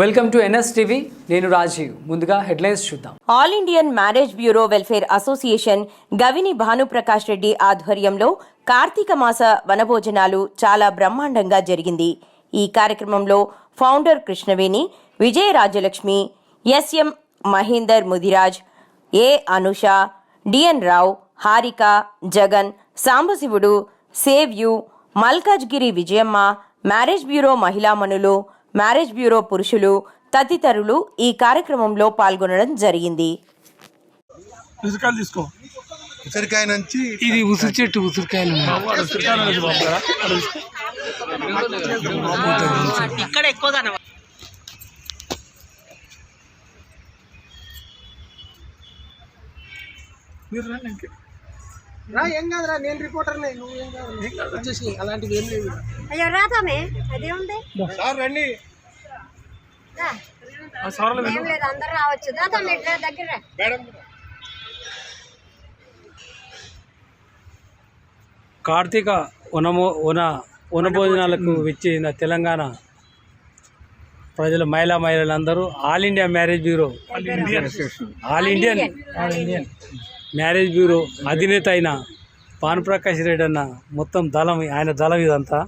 Welcome to NS TV నేను రాజీవ్. ముందుగా headlines చూద్దాం. All Indian marriage bureau welfare association Gavini Bhanuprakash Reddy ఆధ్వర్యంలో కార్తీక మాస వనభోజనాలు చాలా బ్రహ్మాండంగా జరిగింది. ఈ కార్యక్రమంలో founder Krishnaveni Vijaya Rajalakshmi SM Mahender Mudiraj A Anusha DN Rao Harika Jagan Sambasivudu సేవ్యూ Malkajgiri Vijayamma marriage bureau మహిళామణులు మ్యారేజ్ బ్యూరో పురుషులు తదితరులు ఈ కార్యక్రమంలో పాల్గొనడం జరిగింది. ఉసిరికాయలు తీసుకో. ఉసిరికాయ నుంచి ఇది ఉసిరి చెట్టు ఉసిరికాయలు. వాడు ఉసిరికాయలు వేసి ఇంకే. ఏం కాదు, వచ్చేసి అలాంటివి ఏం లేదు. అయ్యో రాతామే అదే ఉంది సార్ రండి. రా. ఆ సార్లు ఏం లేదు అందరు రావచ్చు. రాతామే దగ్గర రా. మేడం. కార్తీక వనమో వన వనభోజనాలకు విచ్చిన తెలంగాణ ప్రజలు మహిళా మహిళలందరూ all India marriage bureau. All Indian. Marriage bureau అధినేత అయిన భానుప్రకాష్ రెడ్డి అన్న మొత్తం దళం ఆయన దళం ఇదంతా.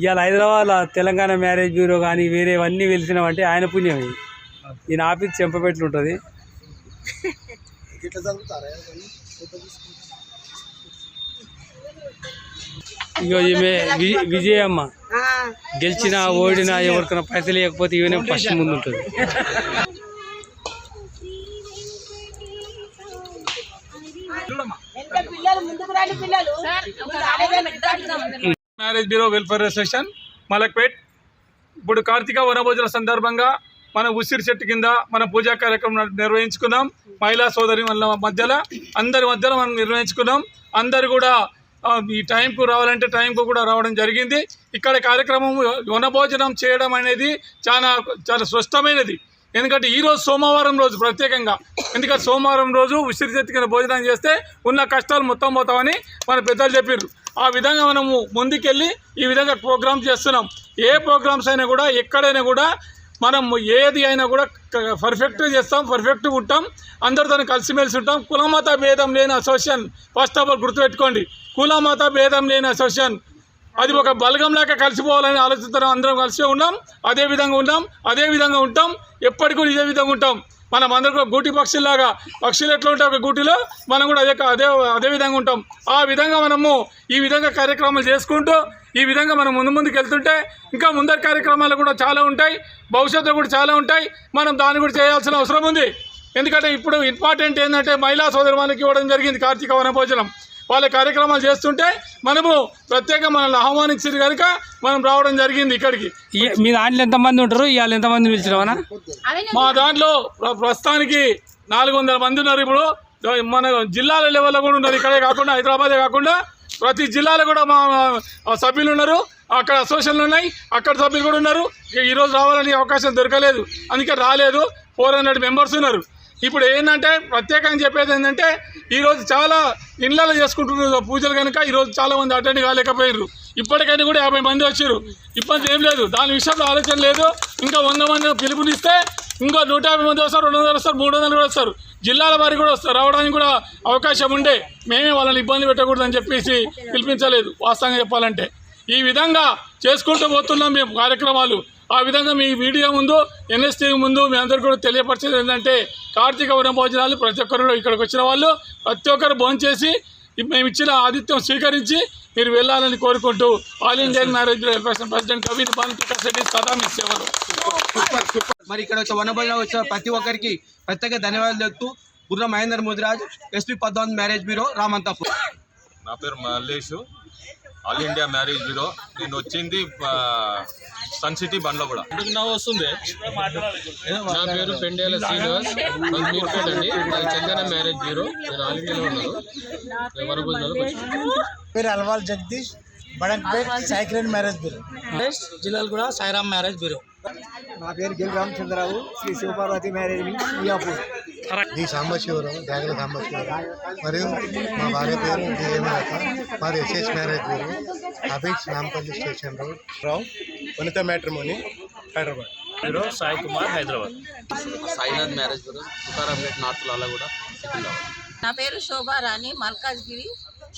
ఇవాళ హైదరాబాద్లో తెలంగాణ మ్యారేజ్ బ్యూరో కానీ వేరేవన్నీ వెలిసినామంటే ఆయన పుణ్యం ఇది. ఈయన ఆఫీస్ చెంపపెట్లు ఉంటుంది ఇగో ఈమె విజయమ్మ. గెలిచినా ఓడినా ఎవరికైనా పైసలు ఇవ్వకపోతే ఈమెనే ఫస్ట్ ముందు ఉంటుంది marriage bureau welfare association Malakpet ఇప్పుడు కార్తీక వనభోజన సందర్భంగా మన ఉసిరి చెట్టు కింద మన పూజా కార్యక్రమం నిర్వహించుకున్నాం. మహిళా సోదరి మధ్యలో అందరి మధ్యలో మనం నిర్వహించుకున్నాం. అందరు కూడా ఈ టైంకు రావాలంటే టైంకు కూడా రావడం జరిగింది. ఇక్కడ కార్యక్రమం వనభోజనం చేయడం అనేది చాలా చాలా స్పష్టమైనది. ఎందుకంటే ఈరోజు సోమవారం రోజు ప్రత్యేకంగా. ఎందుకంటే సోమవారం రోజు ఉసిరి చెట్టు కింద భోజనం చేస్తే ఉన్న కష్టాలు మొత్తం పోతామని మన పెద్దలు చెప్పారు ఆ విధంగా మనము ముందుకెళ్ళి ఈ విధంగా ప్రోగ్రామ్ చేస్తున్నాం. ఏ ప్రోగ్రామ్స్ అయినా కూడా ఎక్కడైనా కూడా మనం ఏది అయినా కూడా పర్ఫెక్ట్గా చేస్తాం పర్ఫెక్ట్గా ఉంటాం. అందరితో కలిసిమెలిసి ఉంటాం. కులమత భేదం లేని అసోసియేషన్ ఫస్ట్ ఆఫ్ ఆల్ గుర్తుపెట్టుకోండి. కులమత భేదం లేని అసోసియేషన్ అది ఒక బలగం లేక కలిసిపోవాలని ఆలోచిస్తున్నాం. అందరం కలిసి ఉన్నాం అదే విధంగా ఉన్నాం అదే విధంగా ఉంటాం. ఎప్పటికీ కూడా ఇదే విధంగా ఉంటాం. మనం అందరికీ కూడా గూటి పక్షుల్లాగా పక్షులు ఎట్లా ఉంటాయి ఒక గూటిలో? మనం కూడా అదే అదే అదే విధంగా ఉంటాం. ఆ విధంగా మనము ఈ విధంగా కార్యక్రమాలు చేసుకుంటూ ఈ విధంగా మనం ముందు ముందుకు వెళ్తుంటే ఇంకా ముందరి కార్యక్రమాలు కూడా చాలా ఉంటాయి. భవిష్యత్తులో కూడా చాలా ఉంటాయి. మనం దాన్ని కూడా చేయాల్సిన అవసరం ఉంది. ఎందుకంటే ఇప్పుడు ఇంపార్టెంట్ ఏంటంటే మహిళా సోదరి ఇవ్వడం జరిగింది కార్తీక వనభోజనం. వాళ్ళ కార్యక్రమాలు చేస్తుంటే మనము ప్రత్యేకంగా మనల్ని ఆహ్వానించారు కనుక మనం రావడం జరిగింది ఇక్కడికి. మీ దాంట్లో ఎంతమంది ఉంటారు? ఇవాళ ఎంతమంది పిలిచినావనా మా దాంట్లో ప్ర- ప్రస్తుతానికి నాలుగు వందల మంది ఉన్నారు ఇప్పుడు. మన జిల్లాల లెవెల్లో కూడా ఉన్నారు. ఇక్కడే కాకుండా హైదరాబాదే కాకుండా ప్రతి జిల్లాలో కూడా మా సభ్యులు ఉన్నారు. అక్కడ అసోసియేషన్లు ఉన్నాయి. అక్కడ సభ్యులు కూడా ఉన్నారు. ఈరోజు రావాలని అవకాశం దొరకలేదు. అందుకే రాలేదు. ఫోర్ హండ్రెడ్ మెంబర్స్ ఉన్నారు. ఇప్పుడు ఏంటంటే ప్రత్యేకంగా చెప్పేది ఏంటంటే ఈరోజు చాలా ఇళ్ళలో చేసుకుంటున్నారు పూజలు కనుక ఈరోజు చాలా మంది అటెండ్ కాలేకపోయారు ఇప్పటికైనా కూడా యాభై మంది వచ్చారు ఇబ్బంది ఏం లేదు. దాని విషయంలో ఆలోచన లేదు. ఇంకా వంద మంది పిలుపునిస్తే ఇంకో నూట యాభై మంది వస్తారు రెండు వందలు వస్తారు మూడు వందలు కూడా వస్తారు. జిల్లాల వారికి కూడా వస్తారు. రావడానికి కూడా అవకాశం ఉండే. మేమే వాళ్ళని ఇబ్బంది పెట్టకూడదని చెప్పేసి పిలిపించలేదు. వాస్తవంగా చెప్పాలంటే. ఈ విధంగా చేసుకుంటూ పోతున్నాం మేము కార్యక్రమాలు. ఆ విధంగా మీ వీడియో ముందు ఎన్ఎస్టీ ముందు మీ అందరికీ కూడా తెలియపరిచేది ఏంటంటే కార్తీక వన భోజనాలు ప్రతి ఒక్కరు ఇక్కడికి వచ్చిన వాళ్ళు ప్రతి ఒక్కరు భోంచేసి మేము ఇచ్చిన ఆతిథ్యం స్వీకరించి మీరు వెళ్ళాలని కోరుకుంటూ all Indian marriage president Kavitha Balakrishna Reddy సదా మీ సేవలు. మరి ఇక్కడ వచ్చే వనభోజనం వచ్చిన ప్రతి ఒక్కరికి ప్రత్యేక ధన్యవాదాలు చెప్తూ Gurra Mahender Mudiraj SP Padmavat marriage bureau Ramanthapur. నా పేరు Mallesh all India marriage bureau. నేను వచ్చింది సన్ సిటీ బండ్లో కూడా. నా వస్తుంది? నా పేరు పెండేల శ్రీనివాస్. మీర్పేట అండి. Chandana marriage bureau. నేను ఆల్ ఇండియాలో ఉన్నాను. పేరు అల్వాల్ జగదీష్ బడంపేట్ సైక్లెన్ మ్యారేజ్ బ్యూరో. జిల్లాలు కూడా సాయిరామ్ మ్యారేజ్ బ్యూరో. నా పేరు గిల్ రామచంద్రరావు శ్రీ శివపార్వతి మ్యారేజ్ మియాపూర్ డి సాంబశివరావు జాగల సాంబశివరావు. మరియు మా భార్య పేరు మాది SS marriage bureau Abids Nampally station road. Rao Vanitha matrimony Hyderabad. Bureau Sai Kumar Hyderabad. Sainath marriage bureau Tukarampet north లాలా కూడా నా పేరు Shobharani Malkajgiri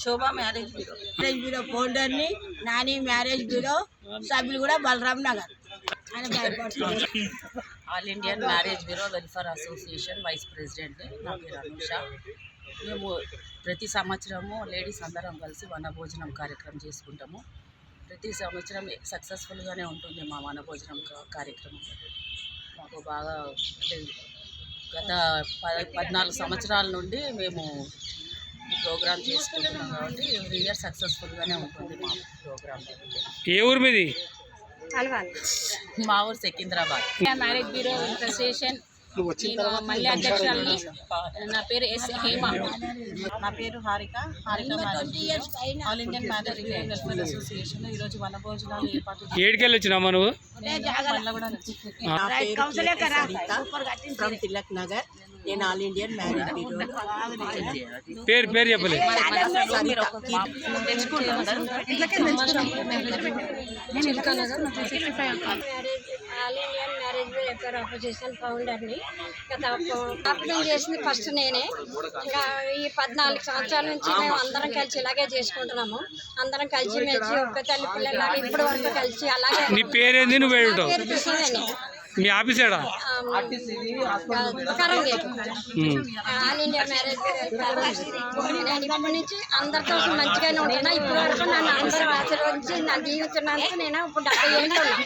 Shobha marriage bureau. Marriage bureau ఫౌండర్ని Nani marriage bureau సభ్యులు కూడా Balaram Nagar. All Indian marriage bureau welfare association vice president నా పేరు అనుష. మేము ప్రతి సంవత్సరము లేడీస్ అందరం కలిసి వనభోజనం కార్యక్రమం చేసుకుంటాము. ప్రతి సంవత్సరం సక్సెస్ఫుల్గానే ఉంటుంది మా వనభోజనం కార్యక్రమం. మాకు బాగా అంటే గత ప- పద్నాలుగు సంవత్సరాల నుండి మేము ఈ ప్రోగ్రామ్ చేసుకుంటున్నాం కాబట్టి ఎవ్రీ ఇయర్ సక్సెస్ఫుల్గానే ఉంటుంది మా ప్రోగ్రామ్ ఏ ఊరు మీది? మా ఊరు సికింద్రాబాద్. Marriage bureau association. నేను మళ్ళీ అధ్యక్షురాలని. నా పేరు ఎస్ హేమ. నా పేరు Harika. Harika all Indian marriage welfare association. ఈరోజు వనభోజనాలు ఏర్పాటు ఏడికెళ్ళి వచ్చినామా నువ్వు? ఫ్రమ్ తిలక్ నగర్. నేను ఆల్ ఇండియన్ మ్యారేజ్ బ్యూరో పేరు పేరు చెప్పలే. All Indian marriage welfare association ఫౌండర్ని గత స్థాపన చేసింది ఫస్ట్ నేనే. ఇంకా ఈ పద్నాలుగు సంవత్సరాల నుంచి మేము అందరం కలిసి ఇలాగే చేసుకుంటున్నాము. అందరం కలిసి మెలిసి ఒక్క తల్లి పిల్లలాగా ఇప్పటి వరకు కలిసి అలాగే నీ పేరేంది? నువ్వు మీ ఆఫీస్ ఏడా? ఆల్ ఇండియా మ్యారేజ్ నేను ఇప్పటి నుంచి అందరితో మంచిగానే ఉంటున్నా వరకు నన్ను అందరూ ఆశీర్వదించి నా జీవిస్తున్నందుకు నేను ఇప్పుడు డెబ్బై ఏళ్ళు ఉన్నా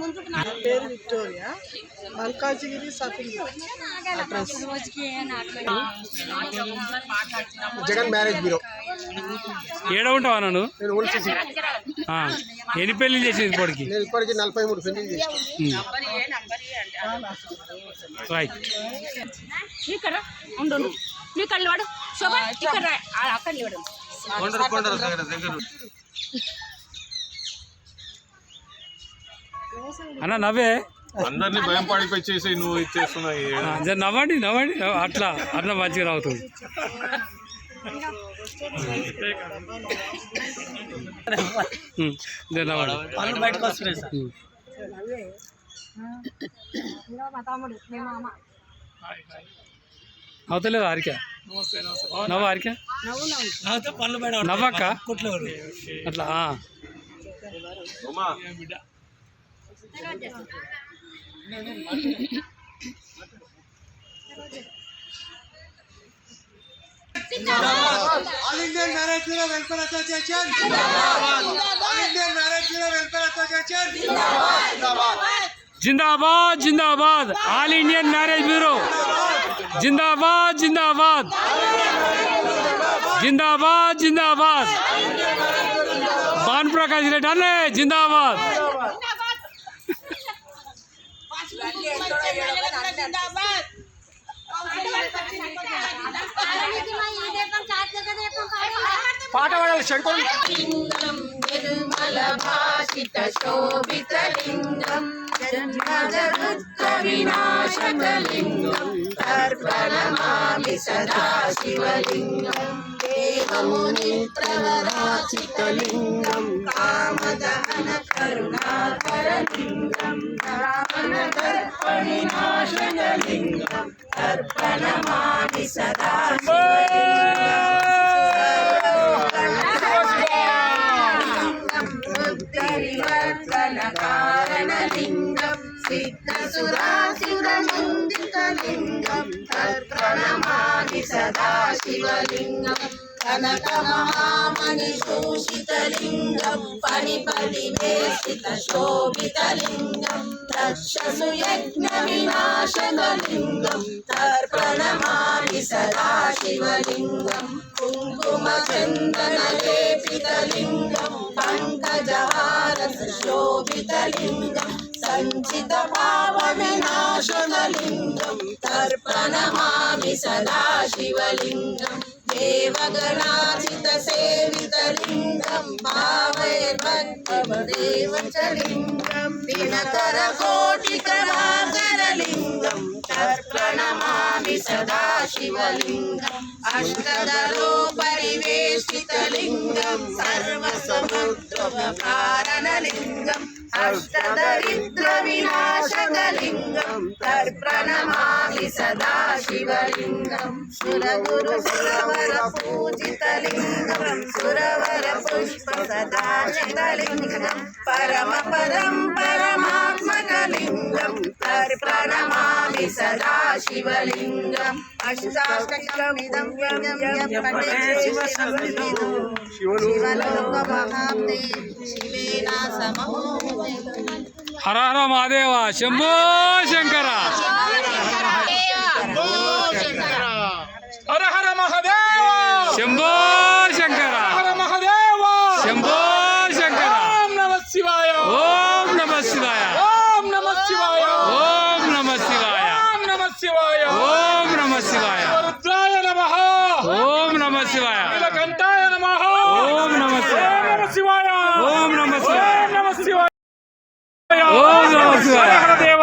ముందుకు పేరు Victoria. Malkajgiri Jagan marriage bureau. ఏడ ఉంటావా నన్ను? నేను ఓల్సిసి ఎన్ని పెళ్ళి చేసింది ఇప్పటికి? నేను ఇప్పటికీ నలభై మూడు పెళ్ళి చేసిన. రైట్. ఇక్కడ ఉండు నువ్వు ఇక్కడ నిలబడు శోభ ఇక్కడ అక్కడ కొండరు కొండరు దగ్గర దగ్గర అన్న నవ్వే? అందరినీ భయం పాడిపోయి చేసి నువ్వు జర నవ్వండి నవ్వండి. అట్లా అట్లా మంచిగా నవ్వుతుంది. ఉమ్, జర నవ్వండి. బయటకు వస్తున్నాయి సార్. ఉమ్. మా తమ్ముడు మీ మామ నవ్వుతలేదు హారిక నవ్వు హారిక నాతో పనులు బయట నవ్వక్క కుట్లు అట్లా ఆ. Uma all Indian marriage bureau welfare association all పాట పాడాలి శంకర్ నిర్మలభాషిత శోభితలింగం జన్మజరుత్త వినాశకలింగం సర్వలమామి సదా శివలింగం मुनिप्रवराचितलिङ्गं कामदहन करुणाकरलिङ्गं रावणदर्पणिनाशनलिङ्गं तर्पणमामि सदा कारणलिङ्गं सिद्धसुरासुरमन्दितलिङ्गं तर्पणमामि सदा शिवलिङ्गम् కనకమహామణి శోషితలింగం పణిపతి వేషిత శోభితలింగం తక్షసు యజ్ఞ వినాశనలింగం తర్పణమాని సదా శివలింగం కుంకుమ చందన లేపితలింగం పంకజహారత సంచిత పావ వినాశనలింగం తర్పణమామి సదా தேவகணாதித சேவித லிங்கம் பாவை பக்தவ தேவச்சலிங்கம் தினகர கோட்டி கலாகர லிங்கம் தர்ப்பணமாமி சதா சிவலிங்கம் அஷ்டதரோ பரிவேஷித லிங்கம் சர்வசமுத்ர லிङ्गम् अष्टदरिद्र विनाशकलिङ्गम् तत्प्रणमामि सदा शिवलिङ्गम् सुरगुरु सुरवर पूजितलिङ्गम् सुरवर पुष्प सदा शिवलिङ्गम् परमपदम् परमात्मकलिङ्गम् तत्प्रणमामि सदा शिवलिङ्गम् अष्टाष्टकमिदं शिवलोकमहाब्दे शिवे హర మహాదేవ శంభో శంకర హర హర మహాదేవ శంభో శంకర హర మహాదేవ శంభో శంకర ఓం నమ శివాయ ఓం నమ శివాయ ఓం నమ శివాయ ఓం నమ శివాయ ఓం నమ శివాయ ఓం నమ శివాయ రుద్రాయ నమ ఓం నమ శివాయ నీలకంఠాయ నమ ఓం నమ శివాయ ఓం నమ శివాయ ఓం నమ శివాయ ఓం నమ శివాయ ఓం నమ శివాయ దేవ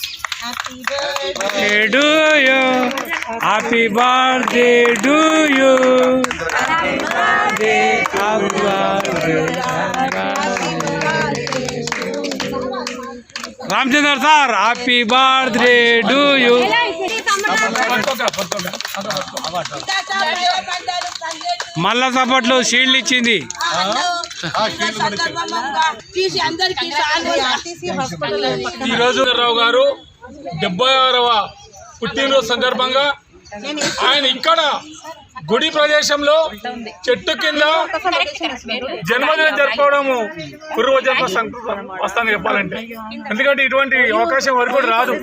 birthday to you happy birthday to you happy birthday happy birthday Ramachandra sir happy birthday to you మల్ల సపోర్ట్లు షీల్డ్ ఇచ్చింది ఈరోజు రావు గారు డెబ్బై ఆరవ పుట్టినరోజు సందర్భంగా ఆయన ఇక్కడ గుడి ప్రదేశంలో చెట్టు కింద జన్మదినం జరుపుకోవడము పూర్వ జన్మ వస్తాను చెప్పాలంటే. ఎందుకంటే ఇటువంటి అవకాశం వరకు కూడా రాదు.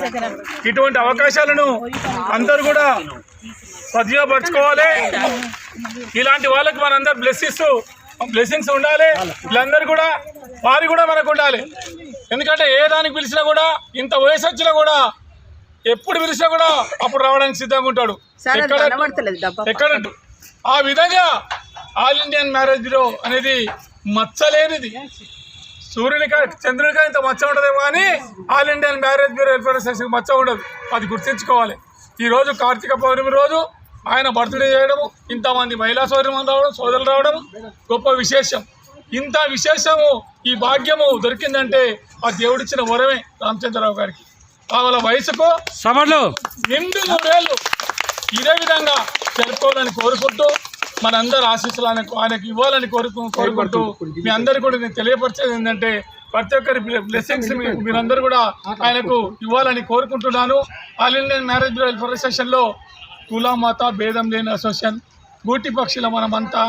ఇటువంటి అవకాశాలను అందరూ కూడా సద్వినియోగపరచుకోవాలి. ఇలాంటి వాళ్ళకి మనందరూ బ్లెస్సిస్తూ బ్లెస్సింగ్స్ ఉండాలి. వీళ్ళందరూ కూడా వారి కూడా మనకు ఉండాలి. ఎందుకంటే ఏ దానికి పిలిచినా కూడా ఇంత వయసు వచ్చినా కూడా ఎప్పుడు పిలిచినా కూడా అప్పుడు రావడానికి సిద్ధంగా ఉంటాడు. ఎక్కడ ఆ విధంగా ఆల్ ఇండియన్ మ్యారేజ్ బ్యూరో అనేది మచ్చలేనిది. సూర్యునికా చంద్రునికా ఇంత మచ్చ ఉండదేమో కానీ all Indian marriage bureau welfare association మచ్చ ఉండదు. అది గుర్తించుకోవాలి. ఈ రోజు కార్తీక పౌర్ణమి రోజు ఆయన బర్త్డే చేయడము ఇంతమంది మహిళా సోదరులు రావడం సోదరులు రావడం గొప్ప విశేషం. ఇంత విశేషము ఈ భాగ్యము దొరికిందంటే ఆ దేవుడిచ్చిన వరమే రామచంద్రరావు గారికి. వాళ్ళ వయసుకు సపోర్ట్లు నిండు నూరేళ్ళు ఇదే విధంగా జరుపుకోవాలని కోరుకుంటూ మనందరి ఆశీస్సులు ఆయనకు ఆయనకు ఇవ్వాలని కోరుకు కోరుకుంటూ మీ అందరు కూడా నేను తెలియపరిచేది ఏంటంటే ప్రతి ఒక్కరి బ్లెస్సింగ్స్ మీరందరూ కూడా ఆయనకు ఇవ్వాలని కోరుకుంటున్నాను. ఆల్ ఇండియన్ మ్యారేజ్ వెల్ఫేర్ అసోసియేషన్లో కుల మత భేదం లేని అసోసియేషన్ గూటి పక్షుల మనమంతా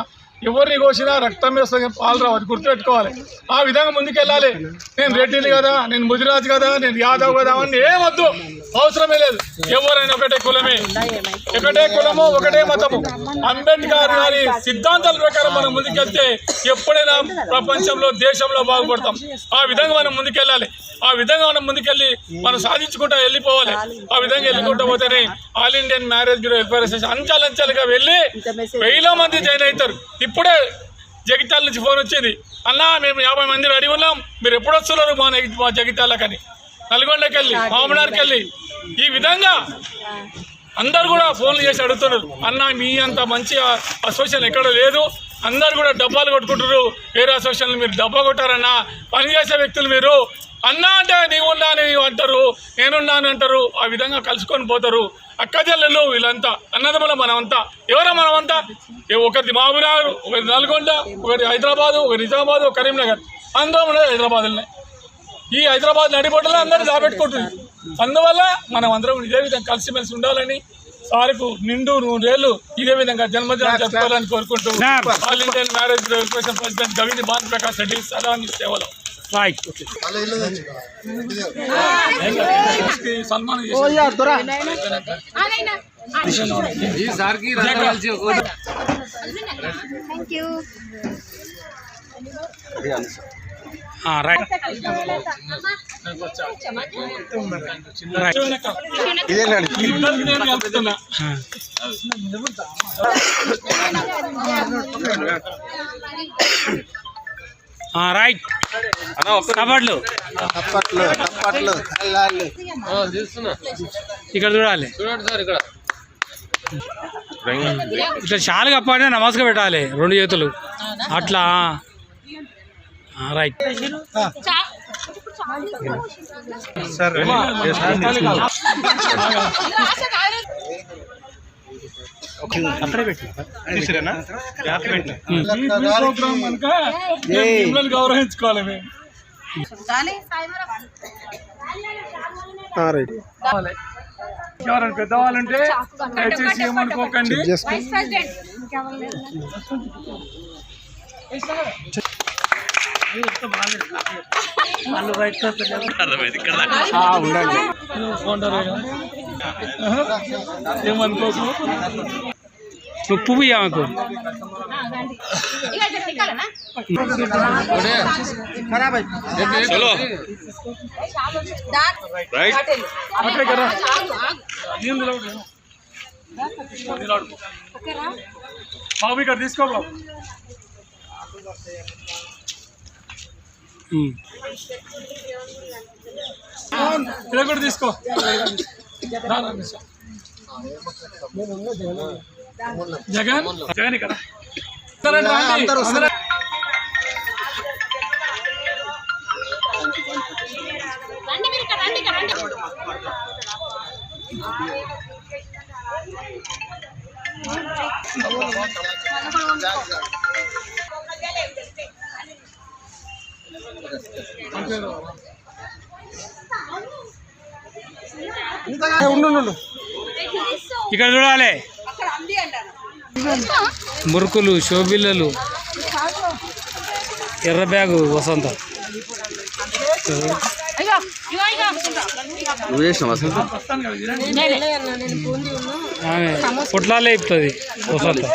ఎవరిని కోసినా రక్తం వేస్తే పాలరావు అది గుర్తుపెట్టుకోవాలి. ఆ విధంగా ముందుకెళ్ళాలి. నేను రెడ్డిని కదా నేను ముదిరాజ్ కదా నేను యాదవ్ కదా అని ఏమొద్దు. అవసరమే లేదు. ఎవరైనా ఒకటే కులమే. ఒకటే కులము ఒకటే మతము. అంబేద్కర్ గారి సిద్ధాంతాల ప్రకారం మనం ముందుకెళ్తే ఎప్పుడైనా ప్రపంచంలో దేశంలో బాగుపడతాం. ఆ విధంగా మనం ముందుకెళ్ళాలి. ఆ విధంగా మనం ముందుకెళ్ళి మనం సాధించుకుంటా వెళ్ళిపోవాలి. ఆ విధంగా వెళ్ళుకుంటూ పోతేనే all Indian marriage bureau welfare association అంచాలంచాలుగా వెళ్ళి వేల మంది జాయిన్ అవుతారు. ఇప్పుడే జగిత్యాల నుంచి ఫోన్ వచ్చింది. అన్నా మేము యాభై మంది రెడీ ఉన్నాం. మీరు ఎప్పుడు వస్తున్నారు మా జగిత్యాలకని నల్గొండకి వెళ్ళి మామనార్కి వెళ్ళి ఈ విధంగా అందరు కూడా ఫోన్లు చేసి అడుగుతున్నారు. అన్న మీ అంత మంచి అసోసియేషన్ ఎక్కడ లేదు. అందరు కూడా డబ్బాలు కొట్టుకుంటారు వేరే అసోసియేషన్లు మీరు డబ్బా కొట్టారన్నా పనిచేసే వ్యక్తులు మీరు. అన్నా అంటే నీవు ఉన్నా నీవు అంటారు నేనున్నాను అంటారు. ఆ విధంగా కలుసుకొని పోతారు. అక్క చెల్లెలు వీళ్ళంతా అన్నదమ్ముల మనమంతా. ఎవరో మనమంతా? ఒకరిది మహబూబ్నగర్ ఒకరి నల్గొండ ఒకరి హైదరాబాద్ ఒకరి నిజామాబాద్ ఒక కరీంనగర్. అందరం హైదరాబాద్లోనే. ఈ హైదరాబాద్ నడిబొట్టలో అందరూ దాబెట్టుకుంటుంది అందువల్ల మనం అందరం ఇదే విధంగా కలిసిమెలిసి ఉండాలని సార్కు నిండు నూరేళ్ళు ఇదే విధంగా జన్మదినం జరుపుకోవాలని కోరుకుంటూ all Indian marriage verification president Gavini Bhan Prakash Reddy సదా మీ సేవలో సన్మానం చేసి రైట్. కబడ్లు. ఇక్కడ చూడాలి. చూడండి సార్ ఇక్కడ ఇట్లా చాలు కప్పాడే నమస్కారం పెట్టాలి రెండు చేతులు. అట్లా. రైట్ ఈ ప్రోగ్రామ్ కనుక మిమ్మల్ని గౌరవించుకోవాలి. ఎవరైనా పెద్దవాళ్ళంటే దయచేసి ఏమనుకోకండి. ఏమనుకోకు నువ్వు పువ్వు ఇవ్వకు అట్లే కదా ఏం నిలబడు నిలబడు బాబు ఇక్కడ తీసుకో బాబు ఉమ్. ఇక్కడ కూడా తీసుకో రా, రా, తీసుకో. జగన్ జగన్ ఇక్కడ సరే రండి. ఇక్కడ చూడాలి. మురుకులు షోబిల్లలు ఎర్ర బ్యాగు వసంత. పొట్లాలే ఇస్తుంది వసంత.